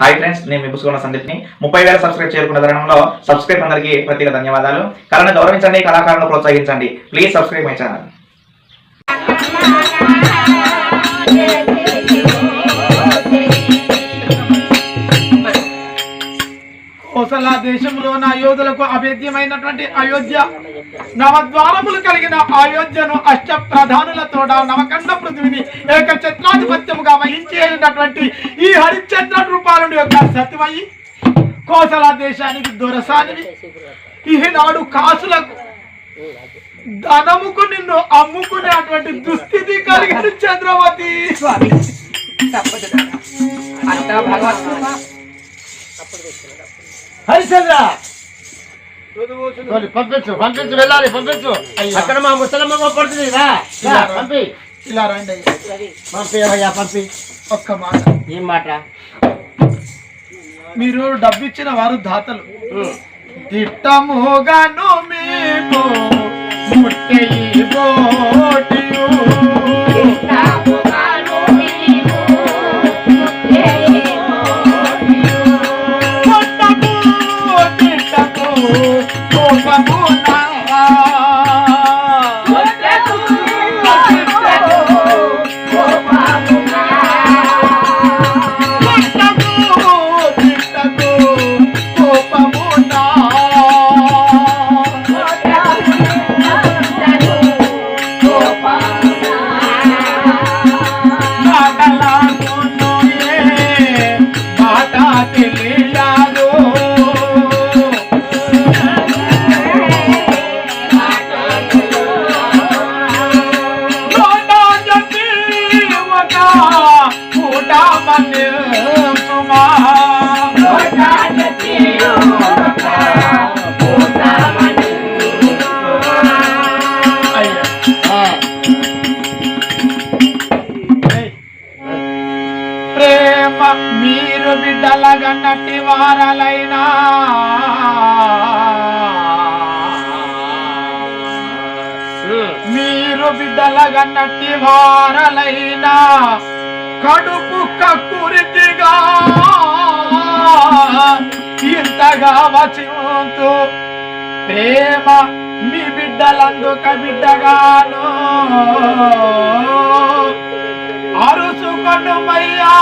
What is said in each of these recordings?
Hi friends నేను మీ పుసుకున్న సందీప్ని. ముప్పై వేల సబ్స్క్రైబ్ చేరుకున్న తరుణంలో సబ్స్క్రైబ్ అందరికీ ప్రత్యేక ధన్యవాదాలు. కళను గౌరవించండి కళాకారులను ప్రోత్సహించండి. Please subscribe my channel Kosala దేశంలోని అయోధ్యలకు అభేద్యమైనటువంటి అయోధ్య నవద్వారములు కలిగిన అయోధ్యను అష్ట ప్రధానులతో నవకండ పృథ్వీని ఏక ఛత్రాధిపత్యముగా వహించేటటువంటి ఈ హరిశ్చంద్ర రూపాలను యొక్క సతివయి కోసల దేశానికి దొరసానివి. ఈనాడు కాసులకు ధనముకు నిన్ను అమ్ముకునేటువంటి దుస్థితి కలిగిన చంద్రవతి స్వామి. అంతా భగవత్కృప హరిచంద్ర తోలి, పంపించు పంపించు వెళ్ళాలి పంపించు. అక్కడ మా ముసలమ్మ పడుతుంది పంపి. ఇలా రండి. పంపి అయ్యా పంపి. ఒక్క మాట. ఏం మాట మీరు డబ్బిచ్చిన వారు దాతలు. తిట్టముగాను మీకు ముట్టెయి బోటియు. amor, novo amor మీరు బిడ్డలగన్నట్టి వారలైనా ఉమ్, మీరు బిడ్డలగన్నట్టి వారలైనా కడుపు కక్కురితిగా ఇంతగా వచింతు. ప్రేమ మీ బిడ్డలందుక బిడ్డగాను అరుసుకొనుమయ్యా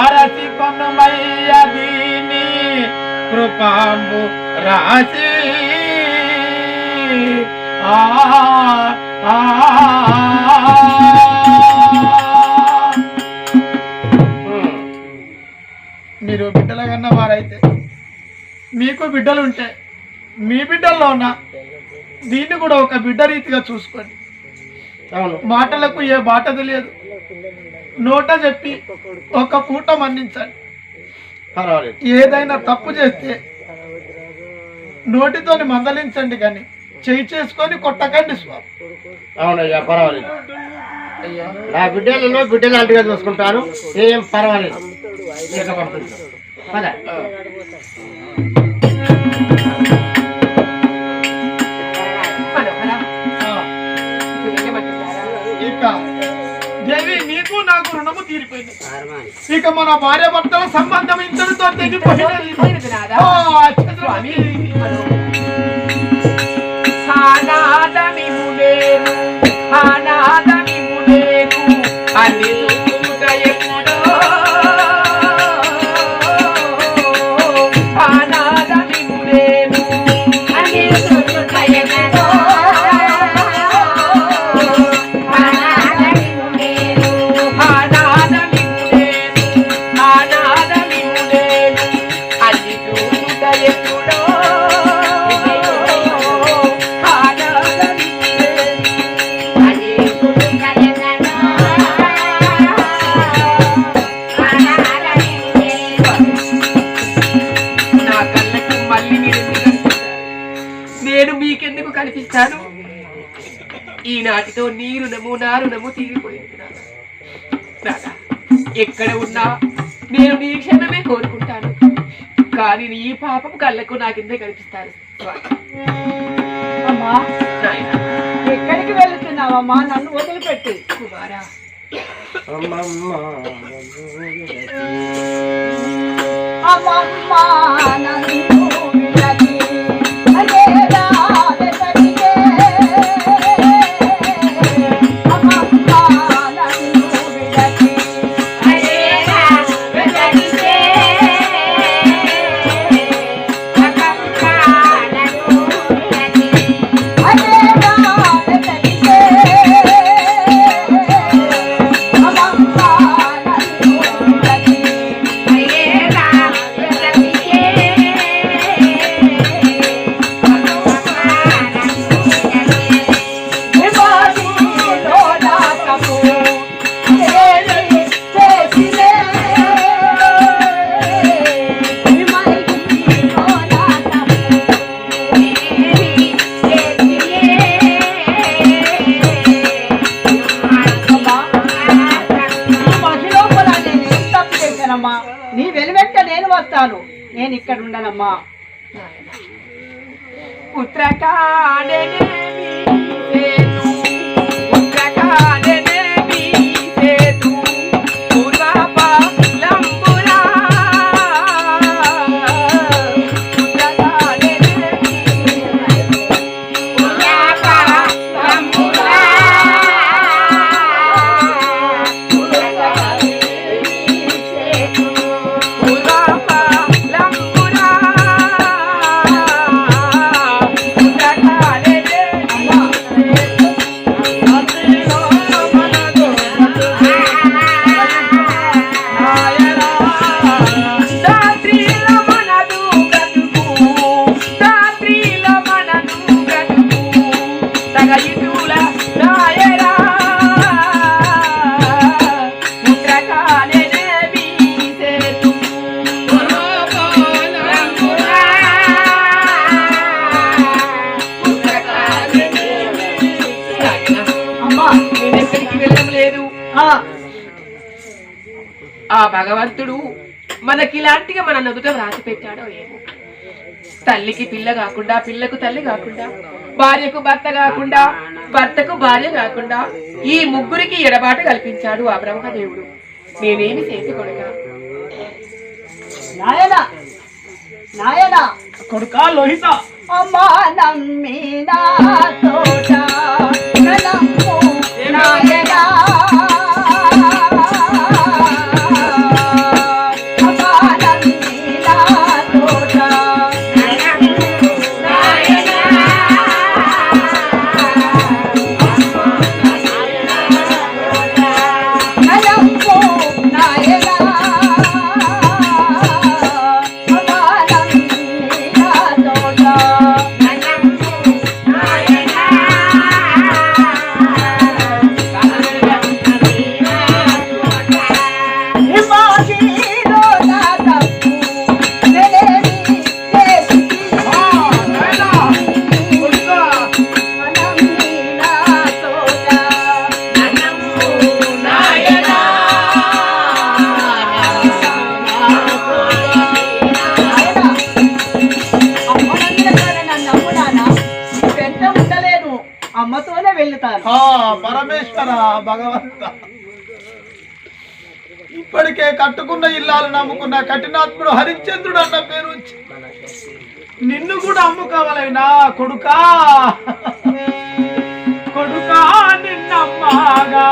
అరసి కొనుమయ్య దీని కృపాంబు రాసి ఆ ఆ. మీరు బిడ్డల కన్నా వారైతే మీకు బిడ్డలు ఉంటే మీ బిడ్డల్లో ఉన్న దీన్ని కూడా ఒక బిడ్డ రీతిగా చూసుకోండి. అవును. మాటలకు ఏ బాట తెలియదు నోట చెప్పి ఒక పూట మన్నించండి. పర్వాలేదు. ఏదైనా తప్పు చేస్తే నోటితోని మందలించండి కానీ చేయి చేసుకొని కొట్టకండి స్వామి. అవునయ్యా పర్వాలేదు. నా బిడ్డలలో బిడ్డ లాంటిగా చూసుకుంటాను ఏం పర్వాలేదు. పద. దేవి నీకు నాకు రుణము తీరిపోయింది. ఇక మన భార్య భర్తల సంబంధం ఇంతటితో నాదా? నేను మీకెందుకు కనిపిస్తాను? ఈనాటితో నీ రుణము నా రుణము తీరిపోయింది నాన్న. ఎక్కడ ఉన్నా నేను నీ క్షణమే కోరుకుంటాను. కానీ నీ పాపం కళ్ళకు నాకెందుకు కనిపిస్తారు. అమ్మా ఎక్కడికి వెళ్తున్నావమ్మా? నన్ను వదిలిపెట్టి. కుమారా. అమ్మమ్మ అమ్మమ్మ నన్ను వెలువెంట నేను వస్తాను నేను ఇక్కడ ఉండనమ్మా. ఉత్తరకాడే ఉత్తరకాడే ఆ భగవంతుడు మనకి ఇలాంటిగా మన నదుట వ్రాసి పెట్టాడో ఏమో. తల్లికి పిల్ల కాకుండా పిల్లకు తల్లి కాకుండా భార్యకు భర్త కాకుండా భర్తకు భార్య కాకుండా ఈ ముగ్గురికి ఎడబాటు కల్పించాడు ఆ బ్రహ్మదేవుడు. నేనేమి చేతి కొడక? నాయనా! నాయనా! కొడుక లోహిత! అమ్మా నమ్మిన తోట నమ్ము నాయనా! ఆ పరమేశ్వర భగవంత. ఇప్పటికే కట్టుకున్న ఇల్లాలు నమ్ముకున్న కఠినాత్ముడు హరిశ్చంద్రుడు అన్న పేరు వచ్చి నిన్ను కూడా అమ్ముకోవాలైనా కొడుకా. కొడుకా నిన్నమ్మాగా.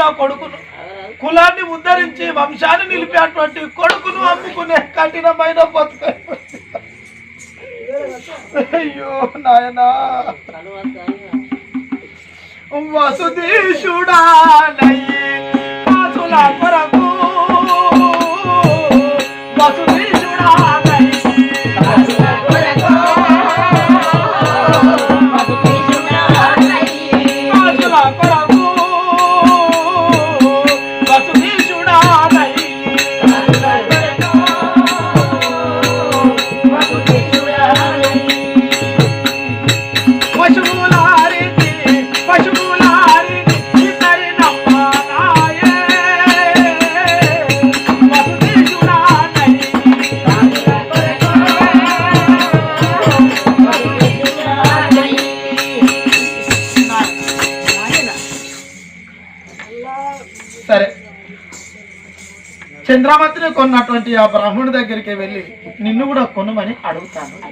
నా కొడుకును. కులాన్ని ఉద్ధరించి వంశాన్ని నిలిపేటువంటి కొడుకును అమ్ముకునే కఠినమైన బతుకు. అయ్యో నాయనా. వసుదీషుడానయ్యి కాసుల కొరకు చంద్రమతిని కొన్నటువంటి ఆ బ్రాహ్మణుడి దగ్గరికి వెళ్ళి నిన్ను కూడా కొనుమని అడుగుతాను.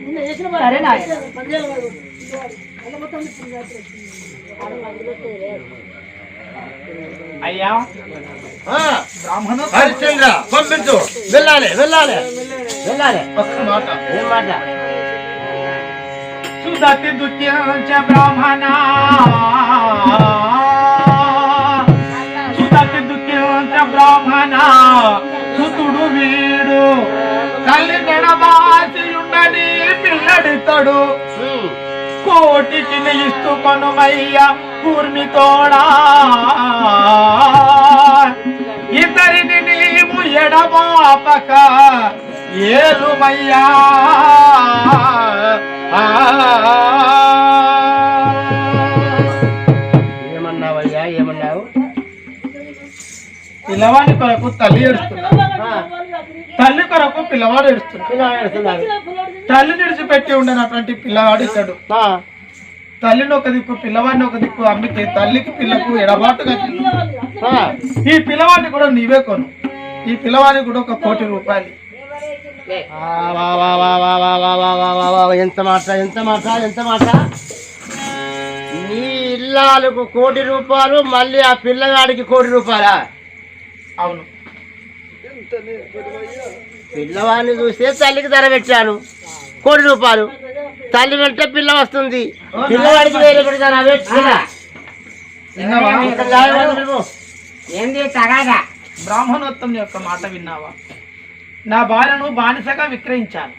అయ్యా. ఆ, బ్రాహ్మణ హరిశ్చంద్ర పంపించు. వెళ్ళాలి వెళ్ళాలి. వెళ్ళాలి. ఒక్క మాట. ఏం మాట? సుదతి దుత్యంచ బ్రాహ్మణ. పిల్లడితడు ఉమ్. కోటికి ఇస్తూ కొనుమయ్య కూర్మితోడా ఇతరిని నీవు ఎడమాపక ఏలుమయ్యా. ఏమన్నావయ్యా ఏమన్నావు? పిల్లవాడి కొరకు తల్లి ఏడుస్తున్నా తల్లి కొరకు పిల్లవాడు ఏడుస్తున్నాడు తల్లి నిడిచిపెట్టి ఉండనటువంటి పిల్లవాడు ఇస్తాడు తల్లిని ఒక దిక్కు పిల్లవాడిని ఒక దిక్కు అమ్మితే తల్లికి పిల్లకు ఎడబాటుగా ఈ పిల్లవాడిని కూడా నీవే కొను ఈ పిల్లవాడిని కూడా ఒక కోటి రూపాయలు ఎంత మాట ఎంత మాట ఎంత మాట నీ ఇల్లాలకు కోటి రూపాయలు మళ్ళీ ఆ పిల్లగాడికి కోటి రూపాయలా అవును పిల్లవాడిని చూస్తే తల్లికి ధర పెట్టాను. కోటి రూపాయలు. తల్లి వెంట పిల్ల వస్తుంది. పిల్లవాడికి వేరే పెడతాను అవే. ఏంది తగాదా? బ్రాహ్మణోత్తం యొక్క మాట విన్నావా? నా భార్యను బానిసగా విక్రయించాను.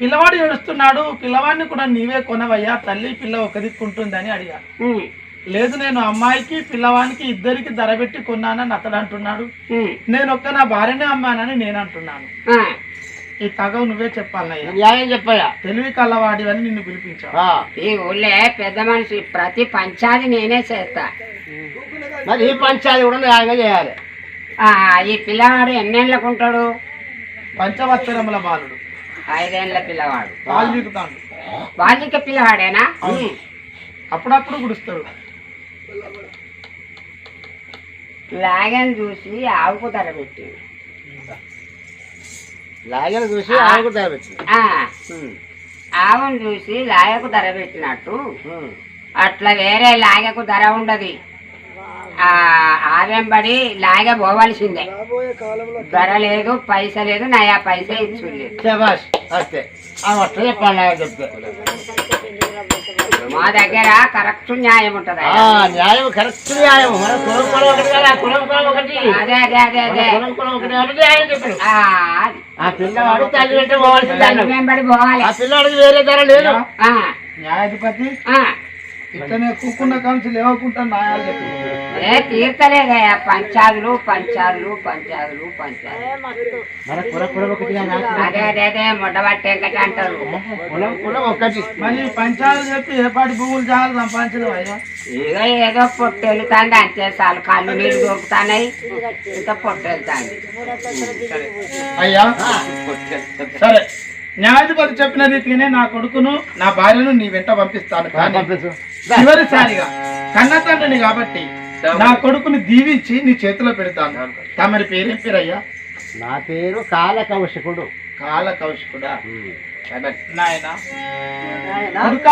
పిల్లవాడు ఏడుస్తున్నాడు. పిల్లవాడిని కూడా నీవే కొనవయ్యా. తల్లి పిల్ల ఒక దిక్కుంటుందని అడిగాను లేదు నేను అమ్మాయికి పిల్లవానికి ఇద్దరికి ధర పెట్టి కొన్నానని అతడు అంటున్నాడు. నేను ఒక్క నా భార్యనే అమ్మానని నేను అంటున్నాను ఈ తగవు నువ్వే చెప్పాలయ్యా న్యాయం చెప్పయ్యా. తెలివి కల్లవాడివని నిన్ను పిలిపించావు ఈ ఊళ్ళే పెద్ద మనిషి ప్రతి పంచాది నేనే చేస్తా. మరి ఈ పంచాయతీ కూడా న్యాయంగా చేయాలి. ఆ, ఈ పిల్లవాడు ఎన్నేళ్ళకు ఉంటాడు? పంచవత్సరముల బాలుడు. ఐదేళ్ళ పిల్లవాడు. పాలు దిగుతాడు బాలిక పిల్లవాడేనా. అప్పుడప్పుడు గుడుస్తాడు. లాగని చూసి ఆవుకు ధర పెట్టి. లాగిన చూసి ఆవుకు ధర పెట్టింది ఆ, ఆవును చూసి లాగకు ధర పెట్టినట్టు. అట్లా వేరే లాగకు ధర ఉండదు. ఆ ఆవెంబడి లాగ పోవలసిందే. ధర లేదు పైస లేదు నయా పైస ఇచ్చులేదు అట్లా చెప్పాలి చెప్తే. మా దగ్గర కరెక్ట్ న్యాయం ఉంటది. ఆ, న్యాయం కరెక్ట్ న్యాయం. మన కులం కులం ఒకటి కదా కులం కులం ఒకటి. అదే అదే అదే అదే. కులం కులం ఒకటి కాబట్టి న్యాయం చెప్పాడు ఆ, పిల్లవాడు తల్లి వెంట పోవాల్సింది. వెంబడి పోవాలి. ఆ పిల్లవాడికి వేరే ధర లేదు. ఆ, న్యాయాధిపతి ఆ. ఇట్లనే కూకున్న కాంచి లేవకుండా న్యాయాలు చెప్పు ఏ తీర్చలేదయ్యా పంచాదులు పంచాదులు పంచాదులు పంచాదులు. అదే అదే అదే ముడ్డబట్టి వెంకట అంటారు. కులం కులం ఒకటి. మళ్ళీ పంచాలు చెప్పి ఏపాటి భూములు చాలా సంపాదించడం ఇక ఏదో పొట్టు వెళ్తాంది అంతే చాలు. కళ్ళు నీళ్ళు దొరుకుతున్నాయి ఇంకా పొట్టు వెళ్తాంది అయ్యా. సరే న్యాయాధిపతి చెప్పిన రీతిగానే నా కొడుకును నా భార్యను నీ వెంట పంపిస్తాను. కానీ చివరిసారిగా కన్న తండ్రిని కాబట్టి నా కొడుకుని దీవించి నీ చేతిలో పెడతాను. తమరి పేరేం పేరయ్యా? నా పేరు కాల కౌశికుడు కాల కౌశికుడా కొడుక.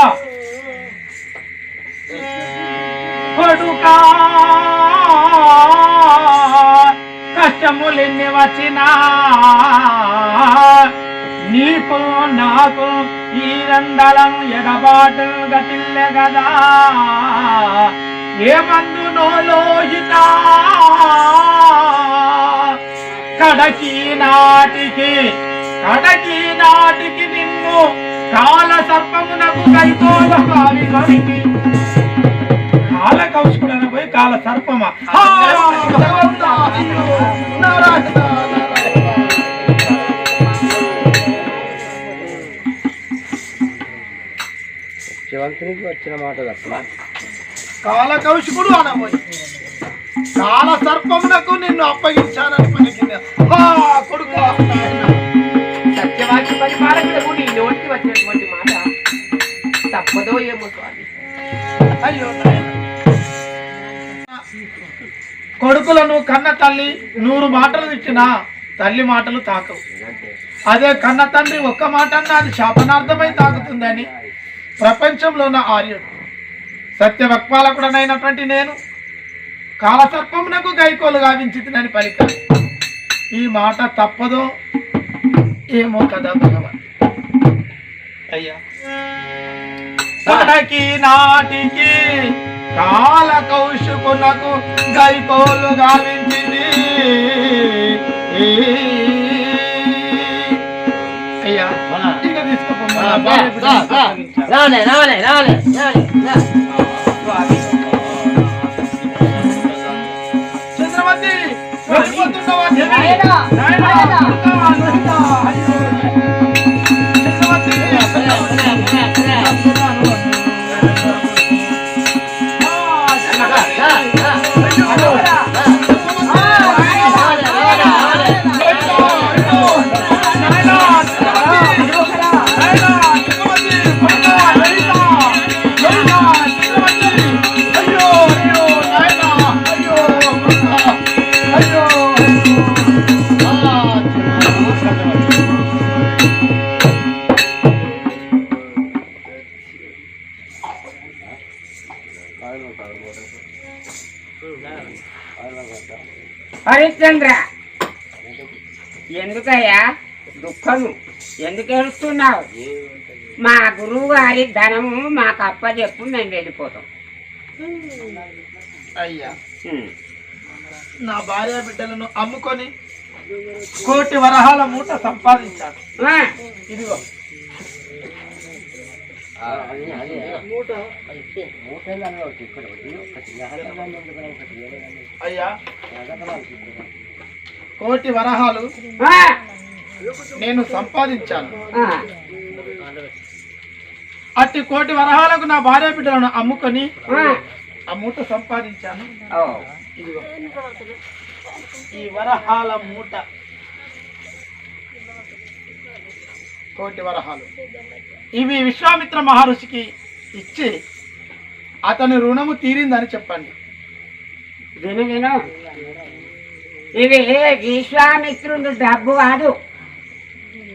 కొడుకా. కష్టములెన్ని వచ్చినా నీకుల్ ఈ రందలం ఎడబాటు గతిల్లె గదా. ఏమందు నోలోహిత కడకి నాటికి కడకి నాటికి నిన్ను కాల సర్పమునకు కైకోవాలి కాల కౌశుకుడన పోయి కాల సర్పమా? శివంతునికి వచ్చిన మాట తప్ప. కాల కౌశికుడు అనబోయి. కాల సర్పమునకు నిన్ను అప్పగించానని పలికింది. కొడుకు. సత్యవాక్య పరిపాలకులకు నీ నోటికి వచ్చినటువంటి మాట తప్పదో ఏమో స్వామి. అయ్యో. కొడుకులను కన్న తల్లి నూరు మాటలు ఇచ్చినా తల్లి మాటలు తాకవు. అదే కన్న తండ్రి ఒక్క మాట అన్నా అది శాపనార్థమై తాకుతుందని ప్రపంచంలో ఉన్న ఆర్యుడు. సత్య వక్పాలకుడనైనటువంటి నేను కాలసర్పమునకు గైకోలు గావించితినని పలిక ఈ మాట తప్పదో ఏమో కదా భగవాన్. అయ్యా. నాటికి నాటికి కాల కౌశుకునకు గైకోలు గావించింది అయ్యా ఇక తీసుకోపోమ్మా. రాలే రాలే రాలే రాలే స్వామి చంద్రమతి హరిశ్చంద్ర. ఎందుకయ్యా? దుఃఖము. ఎందుకు ఏడుస్తున్నావు? మా గురువు గారి ధనము మాకు అప్పచెప్పు మేము వెళ్ళిపోతాం. అయ్యా. నా భార్య బిడ్డలను అమ్ముకొని కోటి వరహాల మూట సంపాదించాను ఇదిగో. అయ్యా. కోటి వరహాలు ఆ, నేను సంపాదించాను. ఆ. అట్టి కోటి వరహాలకు నా భార్య బిడ్డలను అమ్ముకొని ఆ. మూట సంపాదించాను. ఇదిగో. ఈ వరహాల మూట. కోటి వరహాలు. ఇవి విశ్వామిత్ర మహర్షికి ఇచ్చి అతని రుణము తీరిందని చెప్పండి. విను విను ఇవి విశ్వామిత్రుడు డబ్బు కాదు.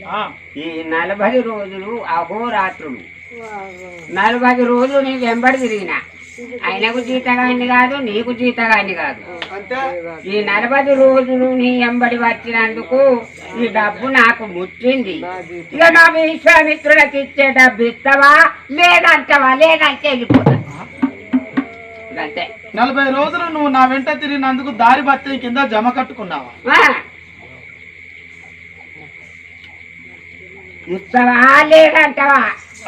ఆ, ఈ నలభై రోజులు అహోరాత్రులు. నలభై రోజులు నీకు వెంబడి తిరిగిన. ఆయనకు జీతగాన్ని కాదు నీకు జీతగాన్ని కాదు. ఈ నలభై రోజులు నీ ఎంబడి వచ్చినందుకు ఈ డబ్బు నాకు ముచ్చింది ఇక నా విశ్వామిత్రులకు ఇచ్చే డబ్బు ఇస్తావా? లేదంటావా? లేదంటే వెళ్ళిపోతా. అంతే నలభై రోజులు నువ్వు నా వెంట తిరిగినందుకు దారి బత్తి కింద జమ కట్టుకున్నావా. ఇస్తావా? లేదంటావా?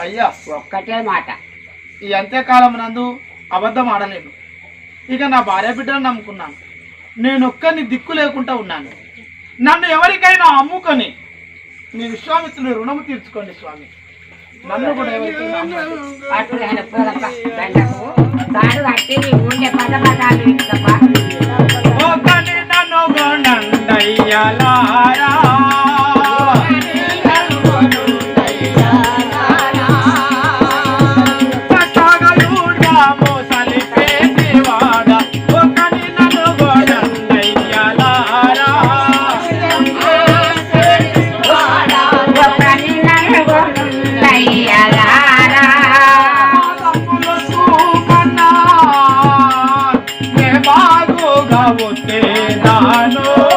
అయ్యా. ఒక్కటే మాట. ఈ అంత్యకాలం నందు అబద్ధం ఆడలేను. ఇక నా భార్య బిడ్డను నమ్ముకున్నాను. నేను ఒక్కని దిక్కు లేకుండా ఉన్నాను. నన్ను ఎవరికైనా అమ్ముకొని నీ విశ్వామిత్రుని రుణము తీర్చుకోండి స్వామి. నన్ను కూడా ఎవరికైనా. అటు నే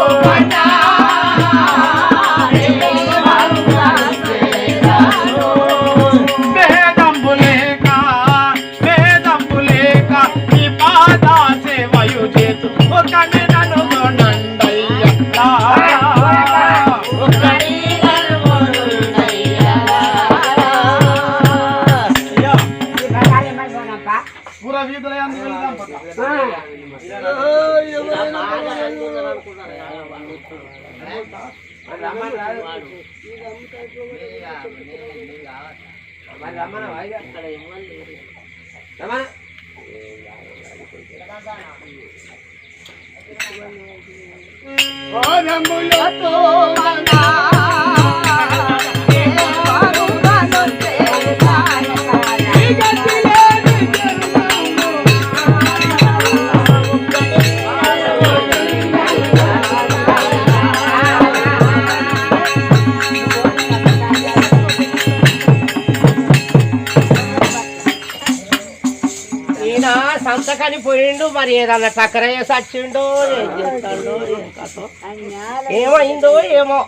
Tama na. Oh, nang bulot to, పోయిండు మరి ఏదన్నా టక్కర చేసి వచ్చిండో ఏం చేస్తాడో ఏం కథో. ఏమైందో ఏమో.